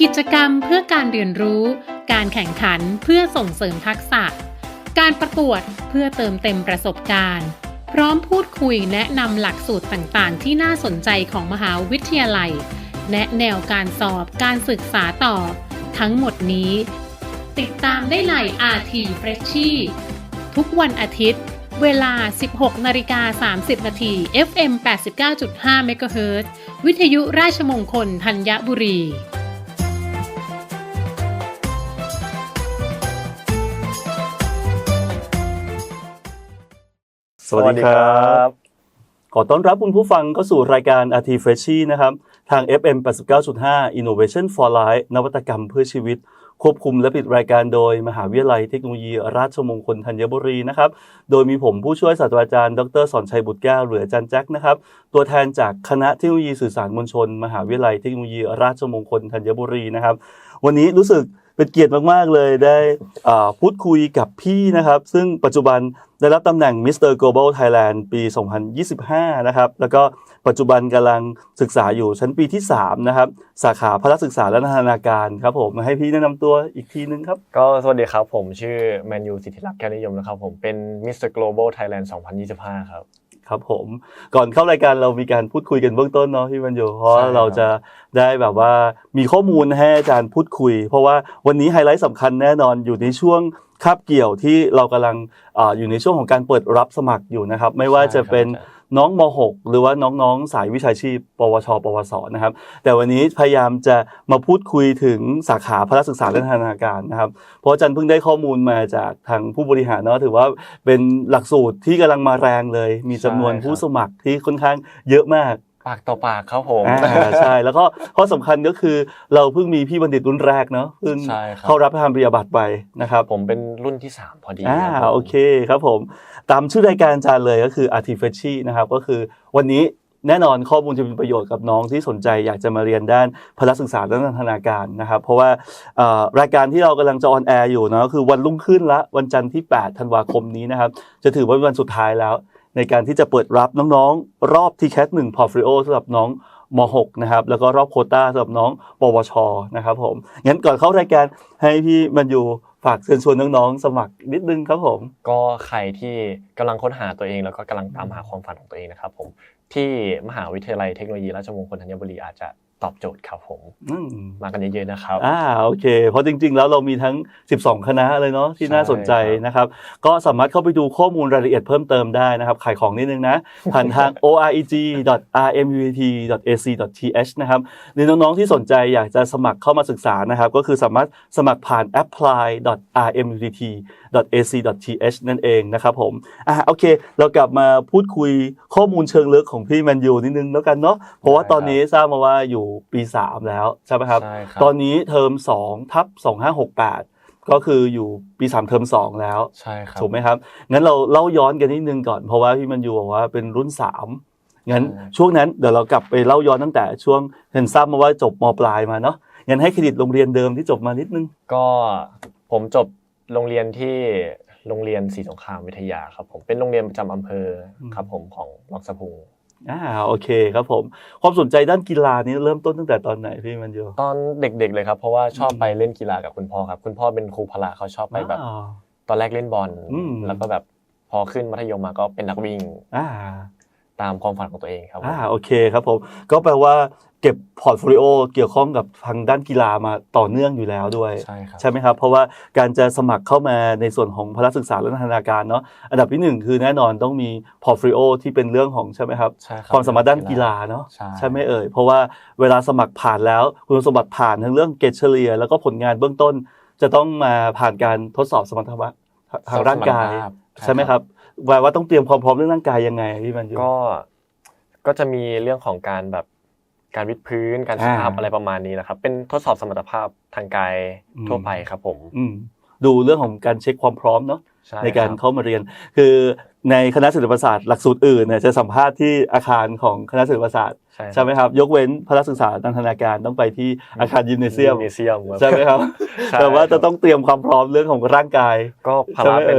กิจกรรมเพื่อการเรียนรู้ การแข่งขันเพื่อส่งเสริมทักษะ การประกวดเพื่อเติมเต็มประสบการณ์ พร้อมพูดคุยแนะนำหลักสูตรต่างๆ ที่น่าสนใจของมหาวิทยาลัยแนะแนวการสอบการศึกษาต่อ ทั้งหมดนี้ ติดตามได้ใน RT f r e s h i ทุกวันอาทิตย์ เวลา 16นาฬิกา30นาที FM 89.5 MHz วิทยุราชมงคลธัญบุรี สวัสดีครับ ขอต้อนรับคุณผู้ฟังเข้าสู่รายการ RT Freshie นะครับ ทาง FM 89.5 Innovation for Life นวัตกรรมเพื่อชีวิต ควบคุมและผลิตรายการโดย มหาวิทยาลัยเทคโนโลยี ราชมงคลธัญบุรีนะครับ โดยมีผมผู้ช่วยศาสตราจารย์ ดรสอนชัยบุตรแก้วหรืออาจารย์แจ็คนะครับ ตัวแทนจากคณะเทคโนโลยีสื่อสารมวลชน มหาวิทยาลัยเทคโนโลยี ราชมงคลธัญบุรีนะครับ วันนี้รู้สึก เป็นเกียรติมาก ๆ เลยได้พูดคุยกับพี่นะครับ ซึ่งปัจจุบันได้รับตำแหน่ง Mr. Global Thailand ปี 2025 นะครับ แล้วก็ปัจจุบันกำลังศึกษาอยู่ชั้นปีที่ 3 นะครับ สาขาพละศึกษาและนันทนาการครับผมมาให้พี่แนะนำตัวอีกทีนึงครับ ก็สวัสดีครับผมชื่อแมนยูสิทธิลักษณ์แก้วนิยมนะครับผมเป็น Mr. Global Thailand 2025 ครับ ครับผมก่อนเข้ารายการเรามีการพูดคุยกันเบื้องต้นเนาะพี่บรรยูเพราะว่าใช่ครับเราจะได้แบบว่ามีข้อมูลให้อาจารย์พูดคุย เพราะว่าวันนี้ไฮไลท์สำคัญแน่นอนอยู่ในช่วงคาบเกี่ยวที่เรากำลังอาอยู่ในช่วงของการเปิดรับสมัครอยู่นะครับ ไม่ว่าจะเป็นใช่ครับ น้องม .6 หรือว่าน้องๆ สายวิชาชีพ ปวช ปวส นะครับ แต่วันนี้พยายามจะมาพูดคุยถึงสาขาพละศึกษาและนันทนาการนะครับ เพราะอาจารย์เพิ่งได้ข้อมูลมาจากทางผู้บริหารเนาะถือว่าเป็นหลักสูตรที่กำลังมาแรงเลย มีจำนวนใช่ครับผู้สมัครที่ค่อนข้างเยอะมากปากต่อปากครับผมอ่าใช่แล้วก็ข้อสำคัญก็คือเราเพิ่งมีพี่บัณฑิตรุ่นแรกเนาะเพิ่งใช่ครับเข้ารับทำปริญญาบัตรไปนะครับผมเป็นรุ่นที่ 3 พอดีอ่าครับผมโอเคครับผม ตามชื่อรายการอาจารย์เลยก็คือ a r t i f a c i นะครับก็คือวันนี้แน่นอนข้อมูลจะเป็นประโยชน์กับน้องที่สนใจอยากจะมาเรียนด้านพละศึกษาและนันทนาการนะครับ เพราะว่ารายการที่เรากำลังจะออนแอร์อยู่เนาะก็คือวันรุ่งขึ้นละวันจันทร์ที่ 8 ธันวาคมนี้นะครับ จะถือว่าเป็นวันสุดท้ายแล้ว ในการที่จะเปิดรับน้องๆ รอบ t c a t 1 Portfolio สำหรับน้องม .6 นะครับแล้วก็รอบโคต้าสำหรับน้องปวชนะครับผมงั้นก่อนเข้ารายการให้พี่มันอยู่ ฝากเชิญชวนน้องๆสมัครนิดนึงครับผม ก็ใครที่กำลังค้นหาตัวเองแล้วก็กำลังตามหาความฝันของตัวเองนะครับผมที่มหาวิทยาลัยเทคโนโลยีราชมงคลธัญบุรีอาจจะ ตอบโจทย์ครับผมอืมมากันเยอะๆนะครับอ่าโอเค เพราะจริง ๆ แล้วเรามีทั้ง 12 คณะเลยเนาะที่ใช่น่าสนใจครับนะครับ ก็สามารถเข้าไปดูข้อมูลรายละเอียดเพิ่มเติมได้นะครับขายของนิดนึงนะ ผ่านทาง oreg.rmut.ac.th นะครับหรือน้องๆที่สนใจอยากจะสมัครเข้ามาศึกษานะครับ ก็คือสามารถสมัครผ่าน apply.rmut.ac.th นั่นเองนะครับผมอ่าโอเค เรากลับมาพูดคุยข้อมูลเชิงลึกของพี่แมนยูนิดนึงแล้วกันเนาะเพราะว่าตอนนี้ทราบมาว่าอยู่ปี3แล้วใช่ไหมครับ ใช่ครับ ตอนนี้เทอม2ทับ2568ก็คืออยู่ปี3เทอม2แล้ว ใช่ครับ ถูกไหมครับ งั้นเราเล่าย้อนกันนิดนึงก่อน เพราะว่าพี่มันอยู่บอกว่าเป็นรุ่น3งั้นใช่ ช่วงนั้นเดี๋ยวเรากลับไปเล่าย้อนตั้งแต่ช่วงเห็นทราบมาว่าจบมปลายมาเนาะ งั้นให้เครดิตโรงเรียนเดิมที่จบมานิดนึง ก็ผมจบโรงเรียนที่โรงเรียนศรีสงครามวิทยาครับผมเป็นโรงเรียนประจำอำเภอครับผมของบางสะพุง อ่าโอเคครับผม ความสนใจด้านกีฬานี้เริ่มต้นตั้งแต่ตอนไหนพี่มันอยู่ตอนเด็กๆเลยครับเพราะว่าชอบไปเล่นกีฬากับคุณพ่อครับ คุณพ่อเป็นครูพละเขาชอบไปแบบอ่าตอนแรกเล่นบอลอืมแล้วก็แบบพอขึ้นมัธยมมาก็เป็นนักวิ่งอ่า ตามความฝันของตัวเองครับผมอ่าโอเคครับผมก็แปลว่าเก็บพอร์ตโฟลิโอเกี่ยวข้องกับทางด้านกีฬามาต่อเนื่องอยู่แล้วด้วย ใช่ครับใช่ไหมครับ เพราะว่าการจะสมัครเข้ามาในส่วนของพละศึกษาและนันทนาการเนาะอันดับที่หนึ่งคือแน่นอนต้องมีพอร์ตโฟลิโอที่เป็นเรื่องของใช่ไหมครับใช่ครับความสามารถด้านกีฬาเนาะใช่ไหมเอ่ยเพราะว่าเวลาสมัครผ่านแล้วคุณสมบัติผ่านทั้งเรื่องเกรดเฉลี่ยแล้วก็ผลงานเบื้องต้น จะต้องมาผ่านการทดสอบสมรรถภาพทางร่างกายสมรรถภาพใช่ไหมครับ แปลว่าต้องเตรียมความพร้อมเรื่องร่างกายยังไงพี่มันอยู่ก็ก็จะมีเรื่องของการแบบการวิดพื้นการสภาพอ่าอะไรประมาณนี้นะครับ เป็นทดสอบสมรรถภาพทางกายอืมทั่วไปครับผมอืมดูเรื่องของการเช็คความพร้อมเนาะใช่ในการคบเข้ามาเรียน คือในคณะศิลปศาสตร์หลักสูตรอื่นเนี่ยจะสัมภาษณ์ที่อาคารของคณะศิลปศาสตร์ใช่ใช่ไหมครับ ยกเว้นพละศึกษานันทนาการต้องไปที่อาคารยิมเนเซียมยิมเนเซียมใช่ไหมครับใช่แต่ว่าจะต้องเตรียมความพร้อมเรื่องของร่างกาย ก็พใช่ละไหมเป็น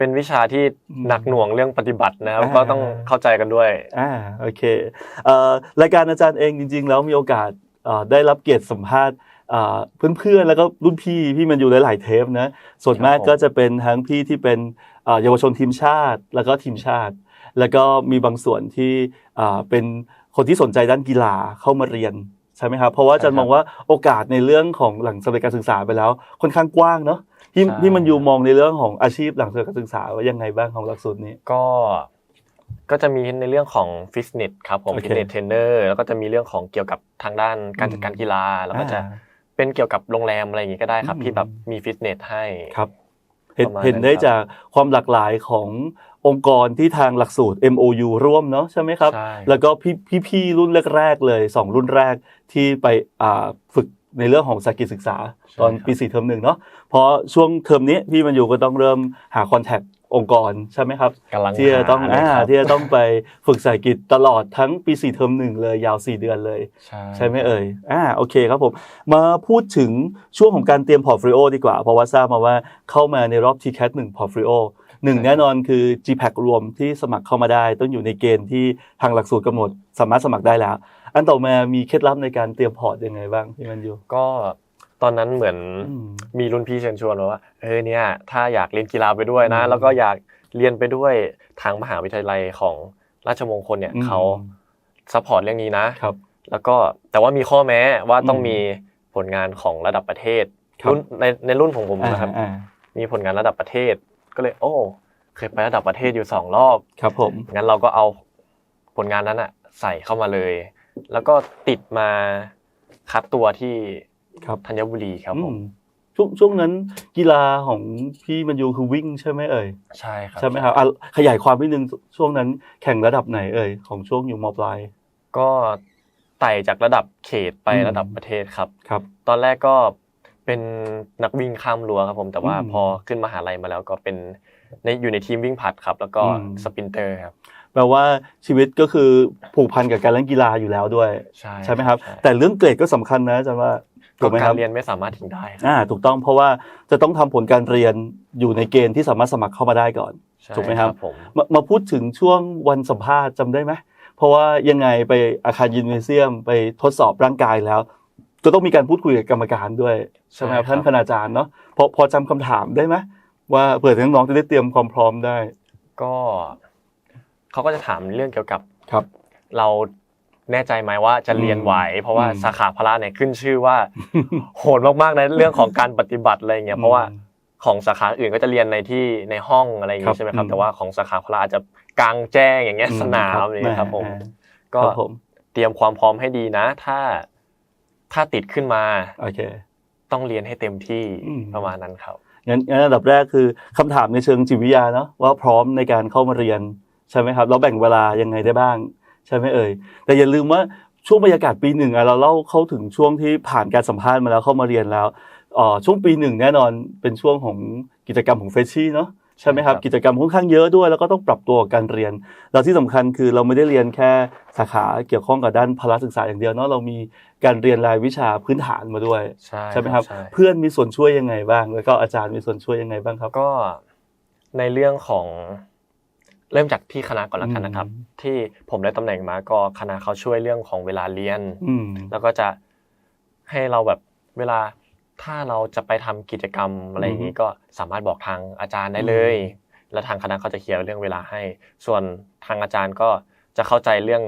เอ่ยเป็นวิชาที่อืมหนักหน่วงเรื่องปฏิบัตินะครับอ่าก็ต้องเข้าใจกันด้วยอ่าโอเคเอ่อรายการอาจารย์เองจริง ๆ แล้วมีโอกาสเอ่อได้รับเกียรติสัมภาษณ์เอ่อเพื่อนๆแล้วก็รุ่นพี่พี่มันอยู่หลายๆเทปนะส่วนมากครับผมก็จะเป็นทั้งพี่ที่เป็นเอ่อเยาวชนทีมชาติ แล้วก็ทีมชาติ แล้วก็มีบางส่วนที่อ่าเป็นคนที่สนใจด้านกีฬาเข้ามาเรียนใช่ไหมครับเพราะว่าอาจะมองว่าโอกาสในเรื่องของหลังสำเร็จการศึกษาไปแล้ว ค่อนข้างกว้างเนาะ ที่ใช่ที่มันอยู่มองในเรื่องของอาชีพหลังสำเร็จการศึกษาว่ายังไงบ้างของหลักสูตรนี้ก็ก็จะมีในเรื่องของฟิตเนสครับผมโอเคฟิตเนสเทรนเนอร์แล้วก็จะมีเรื่องของเกี่ยวกับทางด้านการจัดการกีฬาแล้วก็จะอ่าเป็นเกี่ยวกับโรงแรมอะไรอย่างงี้ก็ได้ครับอืมที่แบบมีฟิตเนสให้ครับเห็นประมาณเห็นได้นั้นครับจากความหลากหลายขององค์กรที่ทางหลักสูตร MOU ร่วมเนาะใช่ไหมครับใช่แล้วก็พี่พี่ๆรุ่นแรกๆเลย 2 รุ่นแรกที่ไปอ่าฝึก ในเรื่องของสายกิจศึกษาตอนปี4เทอมหนึ่งเนาะเพราะช่วงเทอมนี้พี่มันอยู่ก็ต้องเริ่มหาคอนแทคองค์กรใช่ไหมครับกำลังที่จะต้องหาเลยอ่าครับที่จะต้องไปฝึกสายกิจตลอดทั้งปี4เทอมหนึ่งเลยยาว4เดือนเลยใช่ใช่ไหมเอ่ยอ่าโอเคครับผมมาพูดถึงช่วงของการเตรียมพอร์ต o l i o ดีกว่า เพราะว่าทราบมาว่าเข้ามาในรอบ TCAT 1พอร์ต o l i o หนึ่งแน่นอนคือ GPAC รวมที่สมัครเข้ามาได้ ต้องอยู่ในเกณฑ์ที่ทางหลักสูตรกำหนดสามารถสมัครได้แล้ว อันต่อมามีเคล็ดลับในการเตรียมพอร์ตยังไงบ้างพี่มันอยู่ก็ตอนนั้นเหมือนอืมมีรุ่นพี่เชิญชวนมาว่าเออเนี่ยถ้าอยากเรียนกีฬาไปด้วยนะอืมแล้วก็อยากเรียนไปด้วยทางมหาวิทยาลัยของราชมงคลเนี่ยอืมเขาซัพพอร์ตเรื่องนี้นะครับ แล้วก็แต่ว่ามีข้อแม้ว่าต้องอืมมีผลงานของระดับประเทศครับรุ่นในในรุ่นของผมนะครับอ่ามีผลงานระดับประเทศ ก็เลยโอ้เคยไประดับประเทศอยู่สองรอบ ครับผมงั้นเราก็เอาผลงานนั้นอะใส่เข้ามาเลย แล้วก็ติดมาคัดตัวที่ครับธัญบุรีครับผมอืมช่วงช่วงนั้นกีฬาของพี่มันยูคือวิ่งใช่ไหมเอ่ยใช่ครับใช่ไหมครับอะขยายความนิดนึงช่วงนั้นแข่งระดับไหนเอ่ยของช่วงอยู่มปลาย ก็ไต่จากระดับเขตไปอืมระดับประเทศครับครับ ตอนแรกก็เป็นนักวิ่งข้ามรั้วครับผมแต่ว่าอืมพอขึ้นมหาลัยมาแล้วก็เป็นในอยู่ในทีมวิ่งผลัดครับ แล้วก็อืมสปรินเตอร์ครับ แปลว่าชีวิตก็คือผูกพันกับการเล่นกีฬาอยู่แล้วด้วย ใช่ใช่ไหมครับใช่แต่เรื่องเกรดก็สำคัญนะอาจารย์ว่าถูก็กไหมคการัรบเรียนไม่สามารถทิ้งได้ครับอ่าถูกต้องเพราะว่าจะต้องทำผลการเรียนอยู่ในเกณฑ์ที่สามารถสมัครเข้ามาได้ก่อนใช่ถูกไหมครับผมมามาพูดถึงช่วงวันสัมภาษณ์จำได้ไหมเพราะว่ายังไงไปอาคารยินเวเซียมไปทดสอบร่างกายแล้วจะต้องมีการพูดคุยกับกรรมการด้วยใช่ไหมครับท่านคณาจารย์เนาะพอพอจำคำถามได้ไหมว่าเผื่อน้องๆจะได้เตรียมความพร้อมได้ ก็ เขาก็จะถามเรื่องเกี่ยวกับครับ เราแน่ใจไหมว่าจะเรียนไหว เพราะว่าอืมสาขาพละเนี่ยขึ้นชื่อว่า โหดมากๆในเรื่องของการปฏิบัติอะไรเงี้ยเพราะว่าของสาขาอื่นก็จะเรียนในที่ในห้องอะไรอย่างครังี้บใช่ไหมครับอืมแต่ว่าของสาขาพละอาจจะกลางแจ้งอย่างเงี้ยอืมสนามครับอะไรเงี้ยครับ ผมอ่าก็ครับผมเตรียมความพร้อมให้ดีนะ ถ้าถ้าติดขึ้นมาโอเค ต้องเรียนให้เต็มที่อืมประมาณนั้นครับงั้นงั้นอันดับแรกคือคำถามในเชิงจิตวิทยาเนาะว่าพร้อมในการเข้ามาเรียน ใช่ไหมครับแล้วแบ่งเวลายังไงได้บ้าง ใช่ไหมเอ่ยแต่อย่าลืมว่าช่วงบรรยากาศปีหนึ่งอะเราเล่าเข้าถึงช่วงที่ผ่านการสัมภาษณ์มาแล้วเข้ามาเรียนแล้วเอ่อช่วงปีหนึ่งแน่นอนเป็นช่วงของกิจกรรมของเฟชชี่เนาะใช่ไหมครับใช่ครับกิจกรรมค่อนข้างเยอะด้วย แล้วก็ต้องปรับตัวกับการเรียนแล้วที่สำคัญคือเราไม่ได้เรียนแค่สาขาเกี่ยวข้องกับด้านพละศึกษาอย่างเดียวเนาะเรามีการเรียนรายวิชาพื้นฐานมาด้วยใช่ใช่ไหมครับใช่เพื่อนมีส่วนช่วยยังไงบ้าง แล้วก็อาจารย์มีส่วนช่วยยังไงบ้างครับ ก็ในเรื่องของ เริ่มจากที่คณะก่อนละกันนะครับอืมที่ผมได้ตำแหน่งมาก็คณะเขาช่วยเรื่องของเวลาเรียนอืมแล้วก็จะให้เราแบบเวลาถ้าเราจะไปทำกิจกรรมอะไรอย่างนี้ก็สามารถบอกทางอาจารย์ได้เลย แล้วทางคณะเขาจะเคลียร์เรื่องเวลาให้ ส่วนทางอาจารย์ก็จะเข้าใจเรื่อง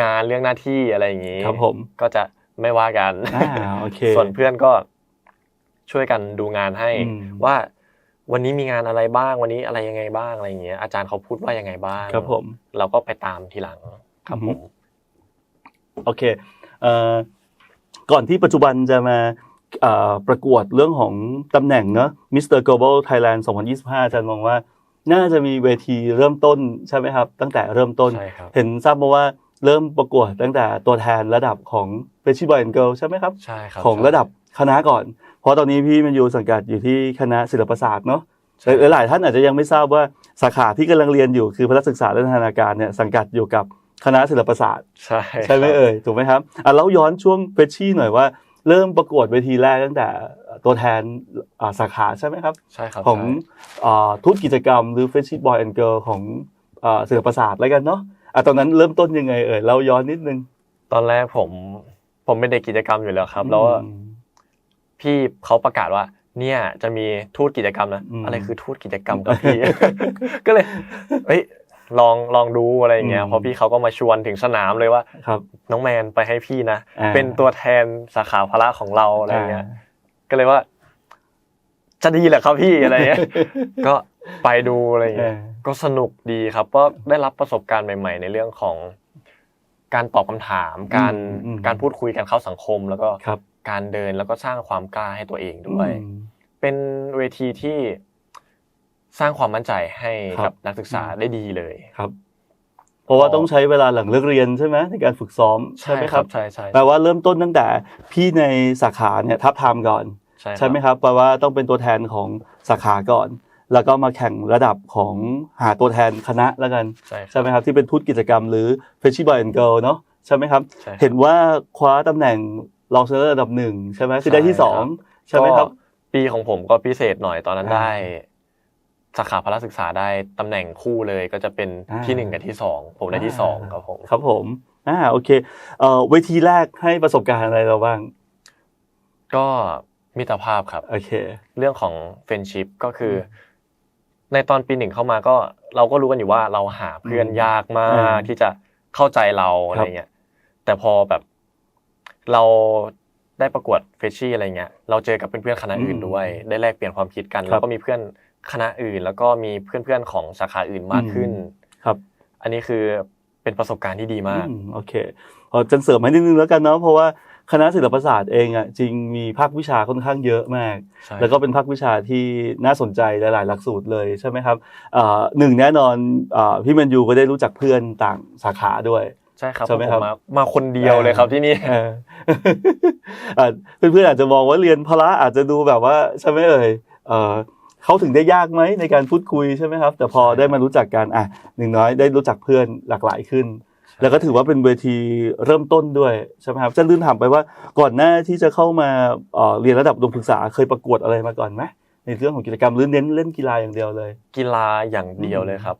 งานเรื่องหน้าที่อะไรอย่างนี้ครับผมก็จะไม่ว่ากันอ่าโอเคส่วนเพื่อนก็ช่วยกันดูงานให้อืมว่า วันนี้มีงานอะไรบ้างวันนี้อะไรยังไงบ้างอะไรอย่างเงี้ยอาจารย์เขาพูดว่ายังไงบ้างครับผม เราก็ไปตามทีหลังครับอืผอฮึมโอเคเอ่อก่อนที่ปัจจุบันจะมาเอ่อประกวดเรื่องของตำแหน่งเนอะ Mr. Global Thailand 2025อาจารย์มองว่า น่าจะมีเวทีเริ่มต้นใช่ไหมครับ ตั้งแต่เริ่มต้นใช่ครับเห็นทราบมาว่าเริ่มประกวดตั้งแต่ตัวแทนระดับของ f r e s h i Boy and Girl ใช่ไหมครับใช่ครับของระดับคณะก่อน เพราะตอนนี้พี่มันอยู่สังกัดอยู่ที่คณะศิลปศาสตร์เนาะใช่หลายหลายท่านอาจจะยังไม่ทราบว่าสาขาที่กำลังเรียนอยู่คือพละศึกษาและพัฒนาการเนี่ยสังกัดอยู่กับคณะศิลปศาสตร์ใช่ใช่ไหมครับเอ่ยถูกไหมครับอะแล้วย้อนช่วงเฟชชี่หน่อยว่าเริ่มประกวดเวทีแรกตั้งแต่ตัวแทนอ่าสาขาใช่ไหมครับใช่ครับของใช่อ่าทุกกิจกรรมหรือเฟชชี่บอยแอนด์เกิร์ลของอ่าศิลปศาสตร์แล้วกันเนาะอะตอนนั้นเริ่มต้นยังไงเอ่ยเราย้อนนิดนึง ตอนแรกผมผมเป็นเด็กกิจกรรมอยู่แล้วครับ แล้วอืม พี่เขาประกาศว่า เนี่ยจะมีทูตกิจกรรมนะอืมอะไรคือทูตกิจกรรมกับพี่ ก็เลยเอ้ยลองลองดูอะไรอย่างเงี้ยอืมเพราะพี่เขาก็มาชวนถึงสนามเลยว่าครับน้องแมนไปให้พี่นะอ่าเป็นตัวแทนสาขาพละของเราอะไรเงี้ยาก็เลยว่า จะดีแหละครับพี่อะไรเงี้ยก็ไปดูอะไรเงี้ยเออก็สนุกดีครับก็ได้รับประสบการณ์ใหม่ ๆ ในเรื่องของการตอบคำถาม การอืมการพูดคุยกันเข้าสังคมแล้วก็ครับ การเดินแล้วก็สร้างความกล้าให้ตัวเองด้วยอืมเป็นเวทีที่สร้างความมั่นใจให้ครักับบนักศึกษาได้ดีเลยครับ เพราะว่าต้องใช้เวลาหลังเลิกเรียนใช่ไหมในการฝึกซ้อมใช่ไหมครับใช่ใช่แปลว่าเริ่มต้นตั้งแต่พี่ในสาขาเนี่ยทับทามก่อนใช่ใช่ไหมครับแปลว่าต้องเป็นตัวแทนของสาขาก่อน แล้วก็มาแข่งระดับของหาตัวแทนคณะแล้วกันใช่ใช่ไหมครับที่เป็นทุตกิจกรรมหรือ f r e s h i e Boy and Girl เนาะใช่ไหมครับใช่ครับ เห็นว่าคว้าตำแหน่ง รองชนะเลิศอันดับหนึ่งใช่ไหมคือได้ที่ใช่สองใช่ไหมครับก็ปีของผมก็พิเศษหน่อยตอนนั้นอ่าได้สาขาพละศึกษาได้ตำแหน่งคู่เลยก็จะเป็นอ่าที่หนึ่งกับที่สองผมได้ที่สองครับผมครับผมอ่าโอเคเอ่อเวทีแรกให้ประสบการณ์อะไรเราบ้าง ก็มิตรภาพครับโอเค เรื่องของเฟนชิพก็คือ ในตอนปีหนึ่งเข้ามาก็เราก็รู้กันอยู่ว่าเราหาเพื่อนอืมยากมาอ่ากที่จะเข้าใจเราอะไรเงี้ยแต่พอแบบ เราได้ประกวดเฟชชี่อะไรเงี้ยเราเจอกับเพื่อนๆคณะอื่นอืมด้วย ได้แลกเปลี่ยนความคิดกันครับแล้วก็มีเพื่อนคณะอื่น แล้วก็มีเพื่อนๆของสาขาอื่นมากขึ้นครับ อันนี้คือเป็นประสบการณ์ที่ดีมากอืมโอเคเออจันเสริมให้นิดนึงแล้วกันเนาะเพราะว่าคณะศิลปศาสตร์เองอะจริงมีภาควิชาค่อนข้างเยอะมากใช่แล้วก็เป็นภาควิชาที่น่าสนใจหลาย ๆ หลักสูตรเลยใช่ไหมครับเอ่อหนึ่งแน่นอนเอ่อพี่แมนยูก็ได้รู้จักเพื่อนต่างสาขาด้วยใช่ครับใช่ไหมครับผมามาคนเดียวเลยครับที่นี่เอออะเพื่อนๆอาจจะมองว่าเรียนพละอาจจะดูแบบว่าใช่ไหมเอ่ยเอ่อเขาถึงได้ยากไหมในการพูดคุยใช่ไหมครับ แต่พอใช่ครับได้มารู้จักกันอะหนึ่งน้อยได้รู้จักเพื่อนหลากหลายขึ้น แล้วก็ถือว่าเป็นเวทีเริ่มต้นด้วยใช่ไหมครับจะลืมถามไปว่าก่อนหน้าที่จะเข้ามาเอ่อเรียนระดับอุดมศึกษาเคยประกวดอะไรมาก่อนไหมในเรื่องของกิจกรรมหรือเน้นเล่นกีฬาอย่างเดียวเลย กีฬาอย่างเดียวเลยครับ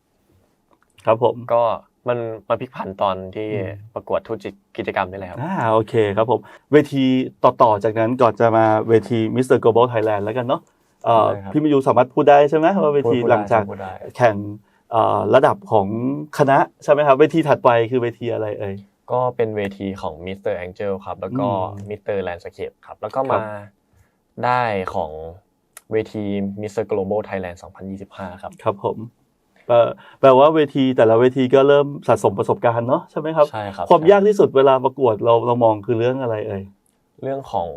ครับผมก็ มันมาพลิกผันตอนที่อืมประกวดทุนกิจกรรมนี่แหละครับอ่าโอเคครับผมเวทีต่อๆจากนั้นก่อนจะมาเวทีมิสเตอร์ Global Thailand แล้วกันเนาะเอ่อได้ครับพี่มิยูสามารถพูดได้ใช่ไหมว่าเวทีพูดได้หลังจากพูดได้แข่งเอ่อระดับของคณะใช่ไหมครับเวทีถัดไปคือเวทีอะไรเอ่ยก็เป็นเวทีของ Mr. Angel ครับแล้วก็อืม Mr. Landscape ครับแล้วก็ครัมาบได้ของเวที Mr. Global Thailand 2025 ครับครับผม แปลแปลว่าเวทีแต่ละเวทีก็เริ่มสะสมประสบการณ์เนาะใช่ไหมครับใช่ครับความใช่ยากที่สุดเวลาประกวดเราเรามองคือเรื่องอะไรเอ่ยเรื่องของ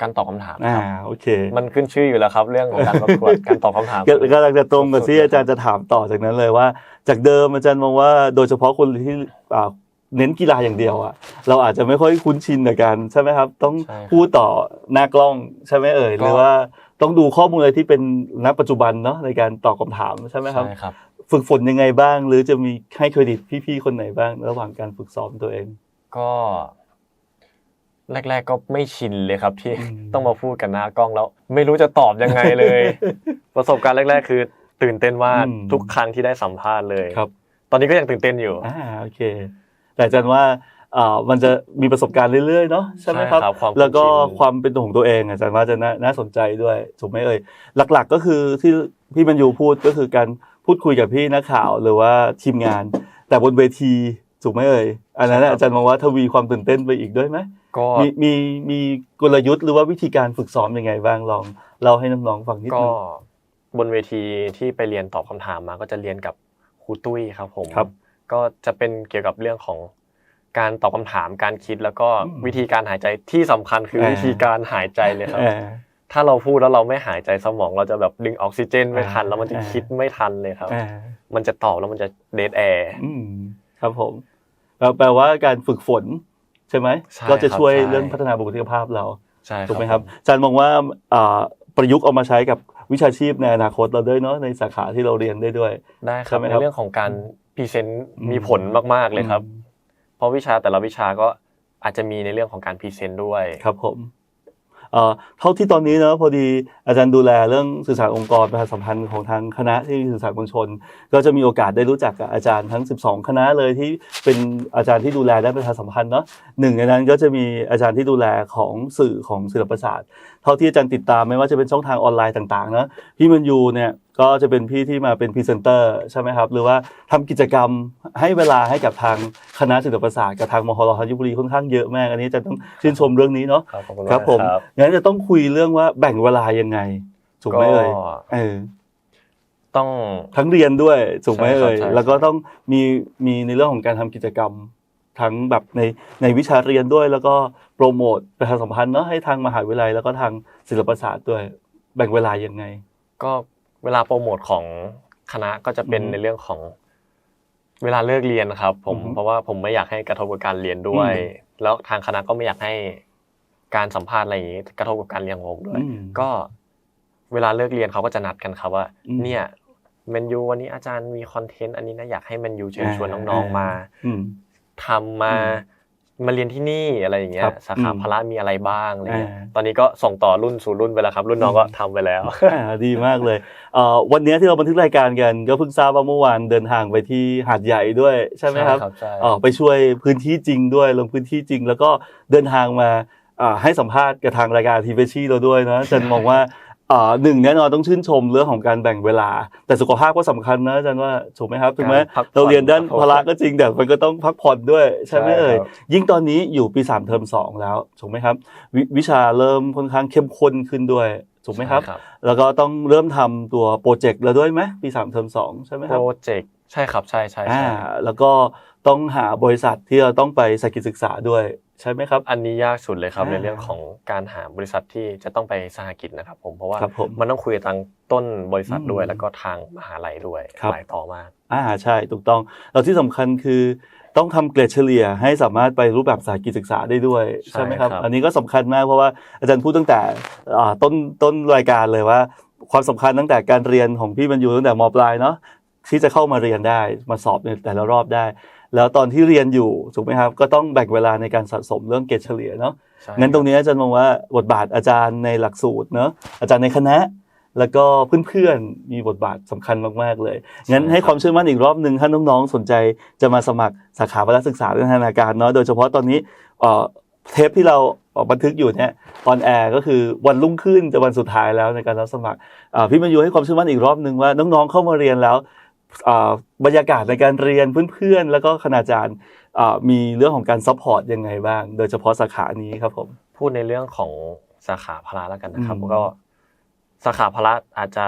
การตอบคำถามอ่าครับโอเค มันขึ้นชื่ออยู่แล้วครับ เรื่องของการประกวดการตอบคำถามก็ก็กำลังจะตรงกับที่สุดๆอาจารย์จะถามต่อจากนั้นเลยว่า จากเดิมอาจารย์มองว่าโดยเฉพาะคนที่อ่าเน้นกีฬาอย่างเดียวอะเราอาจจะไม่ค่อยคุ้นชินกับการใช่ไหมครับ ต้องใช่ครับพูดต่อหน้ากล้องใช่ไหมเอ่ยหรือว่า ต้องดูข้อมูลอะไรที่เป็นณปัจจุบันเนาะในการตอบคำถามใช่ไหมครับใช่ครับ ฝึกฝนยังไงบ้าง หรือจะมีให้เครดิตพี่ๆคนไหนบ้าง ระหว่างการฝึกซ้อมตัวเอง ก็แรก ๆ ก็ไม่ชินเลยครับที่อืมต้องมาพูดกันหน้ากล้องแล้ว ไม่รู้จะตอบยังไงเลย ประสบการณ์แรก ๆ คือ ตื่นเต้นมากอืมทุกครั้งที่ได้สัมภาษณ์เลยครับ ตอนนี้ก็ยังตื่นเต้นอยู่อ่าโอเค แต่อาจารย์ว่าอ่า มันจะมีประสบการณ์เรื่อยๆเนาะใช่ไหมครับใช่ครับความคุ้นแล้วก็ชินความเป็นตัวของตัวเองอาจารย์ว่าจะน่าน่าสนใจด้วยถูกไหมเอ่ยหลักๆก็คือที่พี่บรรยูพูดก็คือการพูดคุยกับพี่นักข่าวหรือว่าทีมงาน แต่บนเวทีถูกไหมเอ่ยอันนั้นน่ะอาจารย์มองว่าทวีความตื่นเต้นไปอีกด้วยไหมก็มีมีมีกลยุทธ์หรือว่าวิธีการฝึกซ้อมยังไงบ้างลองเล่าให้น้องๆฟังนิดก็นึงบนเวทีที่ไปเรียนตอบคำถามมา ก็จะเรียนกับครูตุ้ยครับผมครับก็จะเป็นเกี่ยวกับเรื่องของ การตอบคำถามการคิดแล้วก็อืมวิธีการหายใจที่สำคัญคือเออวิธีการหายใจเลยครับเออถ้าเราพูดแล้วเราไม่หายใจสมองเราจะแบบดึงออกซิเจนไม่ทันอ่าแล้วมันจะอ่าคิดไม่ทันเลยครับเออมันจะตอบแล้วมันจะเดทแอร์อืมครับผมแปลแปลว่าการฝึกฝนใช่ไหมใช่ก็จะช่วยครับใช่เรื่องพัฒนาบุคลิกภาพเราใช่ถูกไหมครับอาจารย์มองว่าอ่าประยุกต์เอามาใช้กับวิชาชีพในอนาคตเราด้วยเนาะในสาขาที่เราเรียนได้ด้วยได้คใช่รับไหมในครับเรื่องของการพรีเซนต์อืมมีผลมากๆเลยครับอืม เพราะวิชาแต่ละวิชาก็อาจจะมีในเรื่องของการพรีเซนต์ด้วยครับผมเอ่อเท่าที่ตอนนี้เนะพอดีอาจารย์ดูแลเรื่องสื่อสารองค์กรประชาสัมพันธ์ของทางคณะที่สื่อสารมวลชน ก็จะมีโอกาสได้รู้จักกับอาจารย์ทั้ง 12 คณะเลยที่เป็นอาจารย์ที่ดูแลด้านประชาสัมพันธ์เนาะหนึ่งในนั้นก็จะมีอาจารย์ที่ดูแลของสื่อของศิลปศาสตร์ ท่าที่อาจารย์ติดตามไม่ว่าจะเป็นช่องทางออนไลน์ต่างๆนะพี่มันยูเนี่ยก็จะเป็นพี่ที่มาเป็นพรีเซนเตอร์ใช่ไหมครับ หรือว่าทำกิจกรรมให้เวลาให้กับทางคณะศิลปศาสตร์กับทางมหรธัญบุรีค่อนข้างเยอะมากอันนี้อาจารย์ต้องชื่นชมเรื่องนี้เนาะครับขอบคุณครับมากผมครับงั้นจะต้องคุยเรื่องว่าแบ่งเวลายังไงถูกไหมเอ่ยก็เออต้องทั้งเรียนด้วยถูกไหมใช่ครับเอ่ยใช่แล้วก็ต้องมีมีในเรื่องของการทำกิจกรรม ทั้งแบบในในวิชาเรียนด้วย แล้วก็โปรโมทประชาสัมพันธ์เนาะให้ทางมหาวิทยาลัย แล้วก็ทางศิลปศาสตร์ด้วยแบ่งเวลายังไง ก็เวลาโปรโมทของคณะก็จะเป็นอืมในเรื่องของเวลาเลิกเรียนครับ ผมอือฮึเพราะว่าผมไม่อยากให้กระทบกับการเรียนด้วยอืมแล้วทางคณะก็ไม่อยากให้การสัมภาษณ์อะไรอย่างนี้กระทบกับการเรียนของผมด้วยอืมก็เวลาเลิกเรียนเขาก็จะนัดกันครับว่าอืมเนี่ยแมนยูวันนี้อาจารย์มีคอนเทนต์อันนี้นะอยากให้แมนยูเชิญชวนอ่าน้องๆมาอืม ทำมามาเรียนที่นี่อะไรอย่างเงี้ครัยบสาขาอืมพละมีอะไรบ้างอะไรเงี้ยอ่าตอนนี้ก็ส่งต่อรุ่นสู่รุ่นไปแล้วครับ รุ่นน้องก็ทำไปแล้วอ่าดีมากเลยเอ่อวันนี้ที่เราบันทึกรายการกัน ก็เพิ่งทราบว่าเมื่อวานเดินทางไปที่หาดใหญ่ด้วยใช่ไหมครับใช่เอ่อไปช่วยพื้นที่จริงด้วยลงพื้นที่จริง แล้วก็เดินทางมาอ่าให้สัมภาษณ์กับทางรายการทีวีชีเราด้วยนะอาจันมองว่าอ่า หนึ่งแน่นอนต้องชื่นชมเรื่องของการแบ่งเวลา แต่สุขภาพก็สำคัญนะอาจารย์ว่าถูกไหมครับถึงแม้การพักผ่อนเราเรียนด้านครับผมพละก็จริงแต่มันก็ต้องพักผ่อนด้วยใช่ไหมใช่เอ่ยครับยิ่งตอนนี้อยู่ปีสามเทอมสองแล้วถูกไหมครับววิชาเริ่มค่อนข้างเข้มข้นขึ้นด้วยถูกไหมครับใช่แล้วก็ต้องเริ่มทำตัวโปรเจกต์แล้วด้วยไหมปีสามเทอมสองใช่ไหมคโปรับรเจกต์ใช่ครับใช่ใช่อ่าใช่แล้วก็ต้องหาบริษัทที่เราต้องไปสกิจศึกษาด้วย ใช่ไหมครับ อันนี้ยากสุดเลยครับอ่าในเรื่องของการหาบริษัทที่จะต้องไปสหกิจนะครับผมเพราะว่าครับผมมันต้องคุยกับทางต้นบริษัทด้วยอืมแล้วก็ทางมหาลัยด้วยครับหลายต่อมากอ่าใช่ถูกต้องแล้วที่สำคัญคือต้องทำเกรดเฉลี่ยให้สามารถไปรูปแบบสายกิจศึกษาได้ด้วยใช่ใช่ไหมครับครับ อันนี้ก็สำคัญมากเพราะว่าอาจารย์พูดตั้งแต่อ่าต้นต้นรายการเลยว่า ความสำคัญตั้งแต่การเรียนของพี่บรรยูตั้งแต่มปลายเนาะที่จะเข้ามาเรียนได้มาสอบในแต่ละรอบได้ แล้วตอนที่เรียนอยู่ถูกไหมครับ ก็ต้องแบ่งเวลาในการสะสมเรื่องเกรดเฉลี่ยเนาะใช่งั้นตรงนี้อาจารย์มองว่าบทบาทอาจารย์ในหลักสูตรเนอะอาจารย์ในคณะ แล้วก็เพื่อนๆมีบทบาทสำคัญมากๆเลยงั้นให้ความเชื่อมั่นอีกรอบหนึ่งถ้าน้องๆสนใจจะมาสมัครสาขาวิทยาศึกษาเรื่องธนาการเนาะโดยเฉพาะตอนนี้เอ่อเทปที่เราเอ่อบันทึกอยู่เนี่ยออนแอร์ก็คือวันรุ่งขึ้นจะวันสุดท้ายแล้วในการรับสมัครอ่าพี่มายูให้ความเชื่อมั่นอีกรอบหนึ่งว่าน้องๆเข้ามาเรียนแล้วอ่า บรรยากาศในการเรียนเพื่อนๆ แล้วก็คณาจารย์อ่ามีเรื่องของการซัพพอร์ตยังไงบ้าง โดยเฉพาะสาขานี้ครับผม พูดในเรื่องของสาขาพละแล้วกันนะครับอืมก็สาขาพละอาจจะ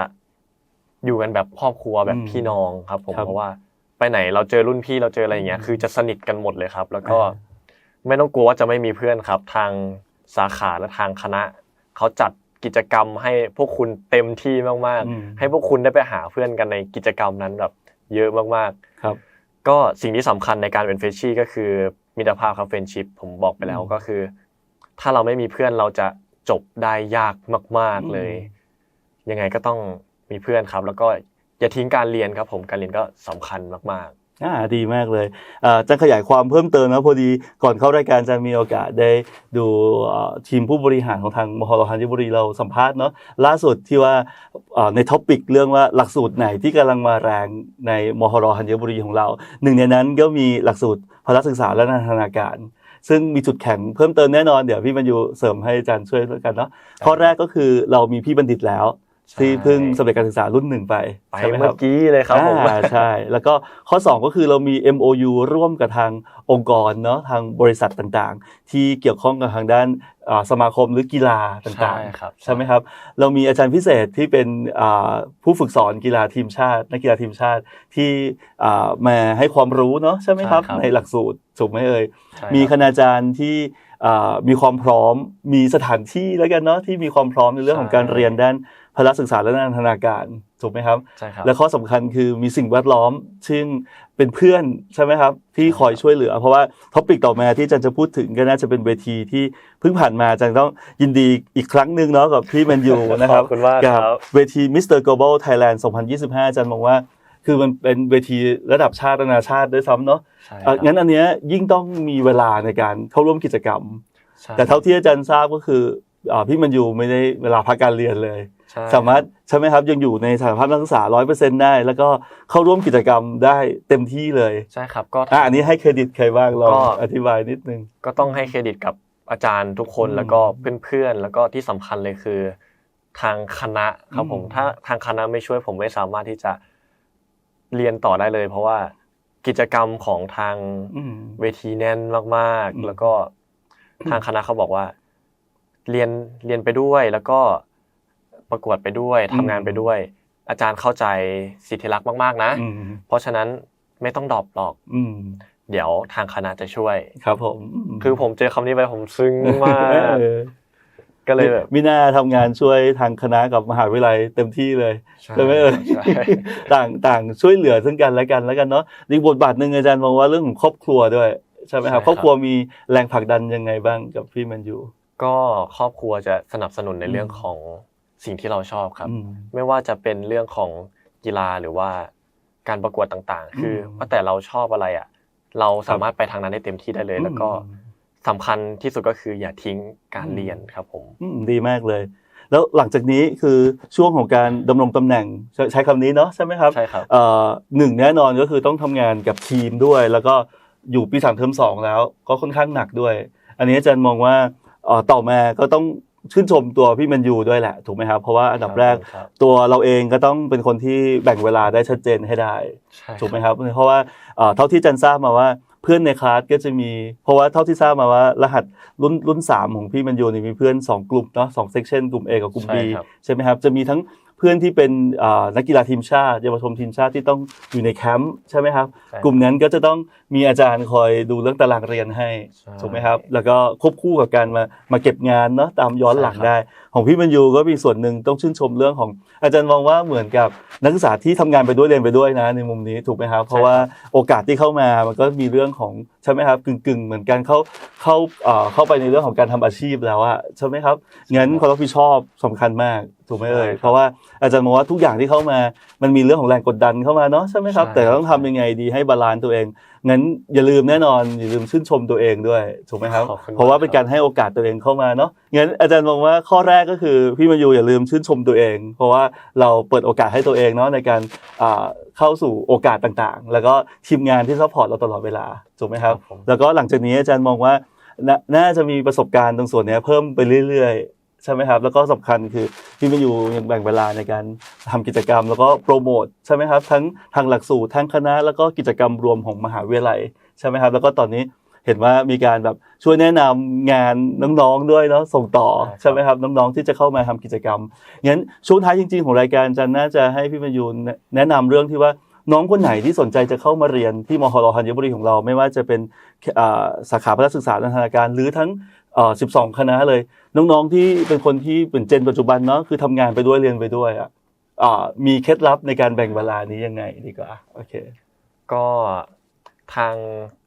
อยู่กันแบบครอบครัวแบบอืมพี่น้องครับ ผมครับเพราะว่าไปไหนเราเจอรุ่นพี่เราเจออะไรอย่างเงี้ยอืมคือจะสนิทกันหมดเลยครับ แล้วก็อ่าไม่ต้องกลัวว่าจะไม่มีเพื่อนครับ ทางสาขาและทางคณะเขาจัด กิจกรรมให้พวกคุณเต็มที่มากอืมๆให้พวกคุณได้ไปหาเพื่อนกันในกิจกรรมนั้นแบบเยอะมากๆครับ ก็สิ่งที่สำคัญในการเป็นเฟชชี่ก็คือมิตรภาพครับเฟรนชิพผมบอกไปแล้วอืมก็คือ ถ้าเราไม่มีเพื่อนเราจะจบได้ยากมากอืมๆเลย ยังไงก็ต้องมีเพื่อนครับ แล้วก็อย่าทิ้งการเรียนครับ ผมการเรียนก็สำคัญมาก อ่าดีมากเลยอ่าจะขยายความเพิ่มเติมนะพอดีก่อนเข้ารายการจะมีโอกาสได้ดูทีมผู้บริหารของทางมหรธัญบุรีเราสัมภาษณ์เนาะล่าสุดที่ว่าในท็อปิกเรื่องว่าหลักสูตรไหนที่กำลังมาแรงในมหรธัญบุรีของเรา หนึ่งในนั้นก็มีหลักสูตรพละศึกษาและนันทนาการ ซึ่งมีจุดแข็งเพิ่มเติมแน่นอนเดี๋ยวพี่บรรยูเสริมให้อาจารย์ช่วยด้วยกันเนาะข้อแรกก็คือเรามีพี่บัณฑิตแล้ว ที่เพิ่งสำเร็จการศึกษารุ่นหนึ่งไปๆไปใช่ไหมคเมื่รัอบกี้เลยครับผมอ่าใช่ แล้วก็ข้อ 2 ก็คือเรามี MOU ร่วมกับทางองค์กรเนาะทางบริษัทต่างๆ ที่เกี่ยวข้องกับทางด้านอ่าสมาคมหรือกีฬาต่างใช่ครับๆใช่ไหมครับ เรามีอาจารย์พิเศษที่เป็นอ่าผู้ฝึกสอนกีฬาทีมชาตินักกีฬาทีมชาติที่อ่ามาให้ความรู้เนาะใช่ไหมครับใช่ครับในหลักสูตรถูกไหมเอ่ยใช่มีคครับณาจารย์ที่อ่ามีความพร้อมมีสถานที่แล้วกันเนาะที่มีความพร้อมในเรื่องของการใช่เรียนด้าน พละศึกษาและนันทนาการถูกไหมครับ ใช่ครับ และข้อสำคัญคือมีสิ่งแวดล้อม ซึ่งเป็นเพื่อนใช่ไหมครับ ที่คอยช่วยเหลือ เพราะว่าท็อปิกต่อมาที่อาจารย์จะพูดถึงก็น่าจะเป็นเวทีที่เพิ่งผ่านมาอาจารย์ต้องยินดีอีกครั้งหนึ่งเนาะกับพี่แมนยูนะครับขอบคุณมากกัครับเวที Mr. Global Thailand 2025อาจารย์มองว่าคือมันเป็นเวทีระดับชาตินานาชาติด้วยซ้ำเนาะใช่คเอ่รัอบงั้นอันเนี้ยยิ่งต้องมีเวลาในการเข้าร่วมกิจกรรมใช่แต่เท่าที่อาจารย์ทราบก็คืออ่าพี่มันอยู่ไม่ได้เวลาพักการเรียนเลยใช่ สามารถใช่ไหมครับยังอยู่ในสถานภาพนักศึกษาร้อยเปอร์เซ็นได้ แล้วก็เข้าร่วมกิจกรรมได้เต็มที่เลยใช่ครับก็อะอันนี้ให้เครดิตใครบ้างลองก็อธิบายนิดนึง ก็ต้องให้เครดิตกับอาจารย์ทุกคนอืมแล้วก็เพื่อนๆ แล้วก็ที่สำคัญเลยคือ ทางคณะครับผมอืมถ้าทางคณะไม่ช่วยผมไม่สามารถที่จะเรียนต่อได้เลย เพราะว่ากิจกรรมของทางอืมเวทีแน่นมากอืมๆแล้วก็ทางคณะเขาบอกว่า เรียนเรียนไปด้วยแล้วก็ ประกวดไปด้วยทำงานไปด้วย อาจารย์เข้าใจสิทธิรักษ์มากๆนะอืมเพราะฉะนั้นไม่ต้องดรอปหรอกอืมเดี๋ยวทางคณะจะช่วย ครับ ผม คือผมเจอคำนี้ไปผมซึ้งมากเออก็เลยแบบมิน่าทำงานช่วยทางคณะกับมหาวิทยาลัยเต็มที่เลยใช่ใช่ไหมเอ่ยใช่ต่างต่างช่วยเหลือซึ่งกันและกันแล้วกันเนาะอีกบทบาทหนึ่งอาจารย์มองว่าเรื่องของครอบครัวด้วยใช่ไหมครับครอบครัวมีแรงผลักดันยังไงบ้างกับพี่แมันยูก็ครอบครัวจะสนับสนุนในอืมเรื่องของ สิ่งที่เราชอบครับอืมไม่ว่าจะเป็นเรื่องของกีฬาหรือว่าการประกวดต่างๆ คือมว่าแต่เราชอบอะไรอะ เราสามารถไปทางนั้นได้เต็มที่ได้เลย แล้วก็สำคัญที่สุดก็คืออย่าทิ้งการเรียนครับผมอืมดีมากเลย แล้วหลังจากนี้คือช่วงของการดำรงตำแหน่งใช้ใช้คำนี้เนาะใช่ไหมครับใช่ครับเอ่อหนึ่งแน่นอนก็คือต้องทำงานกับทีมด้วย แล้วก็อยู่ปีสามเทอมสองแล้ว ก็ค่อนข้างหนักด้วย อันนี้อาจารย์มองว่าเอ่อต่อมาก็ต้อง ชื่นชมตัวพี่แมันยูด้วยแหละ ถูกไหมครับ เพราะว่าอันดับแรกครับตัวเราเองก็ต้องเป็นคนที่แบ่งเวลาได้ชัดเจนให้ได้ใช่ถูกไหมครับ เพราะว่าเอ่อเท่าที่จันทราบมาว่าเพื่อนในคลาสก็จะมี เพราะว่าเท่าที่ทราบมาว่า รหัสรุ่นรุ่นสามของพี่มันยูนี่มีเพื่อน 2 กลุ่มเนาะสองเซกชันกลุ่ม A กับกลุ่ม B ใช่ครับใช่ไหมครับ จะมีทั้ง เพื่อนที่เป็นเอ่อนักกีฬาทีมชาติเยาวชนทีมชาติที่ต้องอยู่ในแคมป์ใช่ไหมครับใช่กลุ่มนั้นก็จะต้องมีอาจารย์คอยดูเรื่องตารางเรียนให้ใช่ถูกไหมครับ แล้วก็ควบคู่กับการมามาเก็บงานเนาะตามย้อนหลังใช่ครับได้ ของพี่มันยูก็มีส่วนหนึ่งต้องชื่นชมเรื่องของ อาจารย์มองว่าเหมือนกับนักศึกษาที่ทำงานไปด้วยเรียนไปด้วยนะในมุมนี้ถูกไหมครับ เพราะว่าโอกาสที่เข้ามามันก็มีเรื่องของใช่ไหมครับกึ่งกึ่งๆเหมือนกันเข้าเข้าเอ่อเข้าไปในเรื่องของการทำอาชีพแล้วอะใช่ไหมครับงั้นความรับผิดชอบสำคัญมาก ถูกไหมเอ่ยใช่ครับเพราะว่าอาจารย์มองว่าทุกอย่างที่เข้ามา มันมีเรื่องของแรงกดดันเข้ามาเนาะใช่ไหมครับใช่แต่ต้องทำยังไงดีให้บาลานซ์ตัวเองงั้นอย่าลืมแน่นอนอย่าลืมชื่นชมตัวเองด้วยถูกไหมครับขอบคุณมกเพราะว่าเป็นการให้โอกาสตัวเองเข้ามาเนาะงั้นอาจารย์มองว่าข้อแรกก็คือพี่มายูอย่าลืมชื่นชมตัวเอง เพราะว่าเราเปิดโอกาสให้ตัวเองเนาะในการอ่าเข้าสู่โอกาสต่างๆ แล้วก็ทีมงานที่ซัพพอร์ตเราตลอดเวลาถูกไหมครับครับผมแล้วก็หลังจากนี้อาจารย์มองว่านาน่าจะมีประสบการณ์ตรงส่วนเนี้ยเพิ่มไปเรื่อยๆ ใช่ไหมครับ แล้วก็สำคัญคือพี่มายูยังแบ่งเวลาในการทำกิจกรรม แล้วก็โปรโมทใช่ไหมครับ ทั้งทางหลักสูตรทั้งคณะ แล้วก็กิจกรรมรวมของมหาวิทยาลัยใช่ไหมครับ แล้วก็ตอนนี้เห็นว่ามีการแบบช่วยแนะนำงานน้องๆด้วยเนาะส่งต่อใช่ครับใช่ไหมครับน้องๆที่จะเข้ามาทำกิจกรรมงั้นช่วงท้ายจริง ๆ ของรายการจันน่าจะให้พี่มายูแนะนำเรื่องที่ว่าน้องคนไหนที่สนใจจะเข้ามาเรียนที่มหรธัญบุรีของเรา ไม่ว่าจะเป็นอ่าสาขาพระศึกษาทางธนาการ หรือทั้ง เอ่อ12คณะเลย น้องๆที่เป็นคนที่เป็นเจนปัจจุบันเนาะคือทำงานไปด้วยเรียนไปด้วยอะอ่ามีเคล็ดลับในการแบ่งเวลานี้ยังไงดีกว่าโอเค ก็ทาง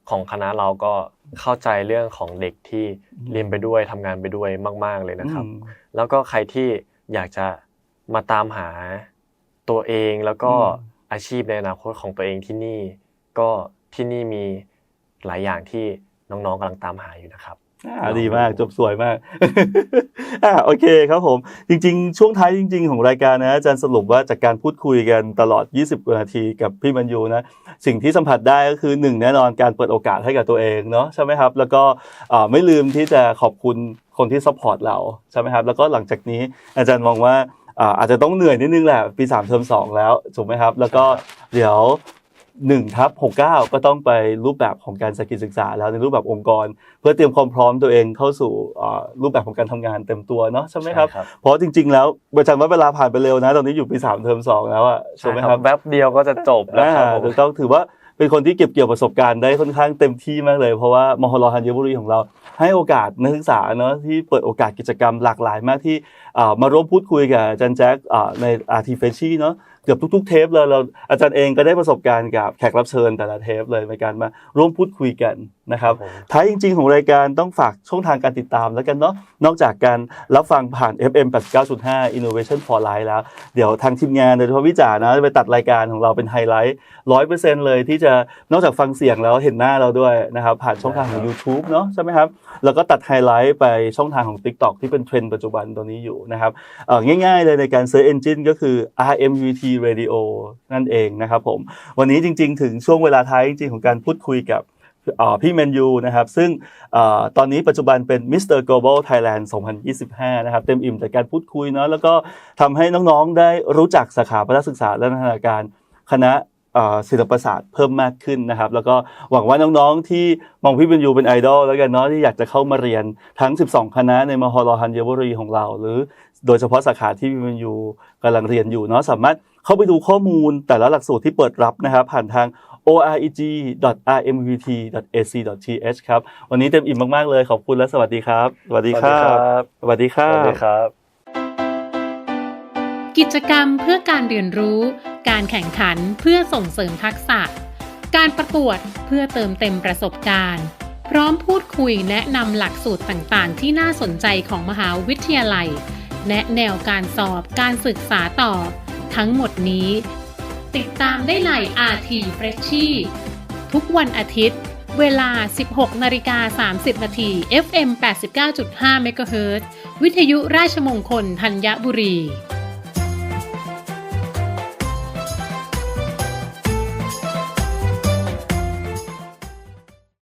ของคณะเราก็เข้าใจเรื่องของเด็กที่เรียนไปด้วยทำงานไปด้วยมาก ๆเลยนะครับอืมแล้วก็ใครที่อยากจะมาตามหาตัวเองแล้วก็อืมอาชีพในอนาคตของตัวเองที่นี่ ก็ที่นี่มีหลายอย่างที่น้องๆกำลังตามหาอยู่นะครับ อ่าดีมากจบสวยมากอ่าโอเคครับผม จริง ๆ ช่วงท้ายจริง ๆ ของรายการนะอาจารย์สรุปว่าจากการพูดคุยกันตลอด 20กว่านาทีกับพี่บรรยูนะ สิ่งที่สัมผัสได้ก็คือหนึ่งแน่นอนการเปิดโอกาสให้กับตัวเองเนาะใช่ไหมครับ แล้วก็อ่าไม่ลืมที่จะขอบคุณคนที่ซัพพอร์ตเราใช่ไหมครับ แล้วก็หลังจากนี้อาจารย์มองว่าอ่าอาจจะต้องเหนื่อยนิดนึงแหละปี3เทอม2แล้วถูกไหมครับ แล้วก็เดี๋ยว 1ทับ69 ก็ต้องไปรูปแบบของการสกิลศึกษา แล้วในรูปแบบองค์กร เพื่อเตรียมความพร้อมตัวเองเข้าสู่อ่ารูปแบบของการทำงานเต็มตัวเนาะใช่ไหมครับใช่ครับ เพราะจริง ๆ แล้วประจันว่าเวลาผ่านไปเร็วนะ ตอนนี้อยู่ปี 3 เทอม 2 แล้วอะถูใช่กไหมคครัรับบแป๊บเดียวก็จะจบแล้วครับอ่าผมถูกต้องถือว่าเป็นคนที่เก็บเกี่ยวประสบการณ์ได้ค่อนข้างเต็มที่มากเลย เพราะว่ามหรธัญบุรีของเรา ให้โอกาสนักศึกษาเนาะที่เปิดโอกาสกิจกรรมหลากหลายมากที่อ่ามาร่วมพูดคุยกับอาจันแจ็คอ่าในอาร์ทีเฟชี่เนาะ เกือบทุก ๆ เทปเลยเราอาจารย์เองก็ได้ประสบการณ์กับแขกรับเชิญแต่ละเทปเลยในการมาร่วมพูดคุยกันนะครับผมท้ายจริง ๆ ของรายการต้องฝากช่องทางการติดตามแล้วกันเนาะนอกจากการรับฟังผ่าน FM 89.5 Innovation for Life แล้ว เดี๋ยวทางทีมงานโดยเฉพาะวิจารณ์นะไปตัดรายการของเราเป็นไฮไลท์ร้อยเปอร์เซ็นต์เลยที่จะนอกจากฟังเสียงแล้วเห็นหน้าเราด้วยนะครับผ่านช่องทางของ YouTube เนาะใช่ไหมครับ แล้วก็ตัดไฮไลท์ไปช่องทางของ TikTok ที่เป็นเทรนด์ปัจจุบันตัวนี้อยู่นะครับเอ่อง่าย ๆ เลยในการ Search Engine ก็คือ RMUT Radio นั่นเองนะครับผมวันนี้จริง ๆ ถึงช่วงเวลาท้ายจริงๆของการพูดคุยกับเอ่อ พี่แมนยูนะครับ ซึ่งอตอนนี้ปัจจุบันเป็น Mr. Global Thailand 2025 นะครับ เต็มอิ่มจากการพูดคุยเนาะแล้วก็ทำให้น้องๆ ได้รู้จักสาขาพัฒนศึกษาและนันทนาการคณะศิลปศาสตร์เพิ่มมากขึ้นนะครับ แล้วก็หวังว่าน้องๆ ที่มองพี่แมนยูเป็นไอดอลแล้วกันเนาะที่อยากจะเข้ามาเรียนทั้ง 12 คณะในมหรฮัญบุรีของเรา หรือโดยเฉพาะสาขาที่พี่แมนยูกำลังเรียนอยู่เนาะสามารถเข้าไปดูข้อมูลแต่ละหลักสูตรที่เปิดรับนะครับ ผ่านทาง oreg.rmvt.ac.th ครับ วันนี้เต็มอิ่มมาก ๆ เลย ขอบคุณและสวัสดีครับ สวัสดีครับ สวัสดีคสรัวัสบดีครับ กิจกรรมเพื่อการเรียนรู้ การแข่งขันเพื่อส่งเสริมทักษะ การประกวดเพื่อเติมเต็มประสบการณ์ พร้อมพูดคุยแนะนำหลักสูตรต่าง ๆ ที่น่าสนใจของมหาวิทยาลัยแนะแนวการสอบการศึกษาต่อ ทั้งหมดนี้ ติดตามได้ใน RT f r e s h i ทุกวันอาทิตย์ เวลา 16นาฬิกา30นาที FM 89.5 MHz วิทยุราชมงคลธัญบุรี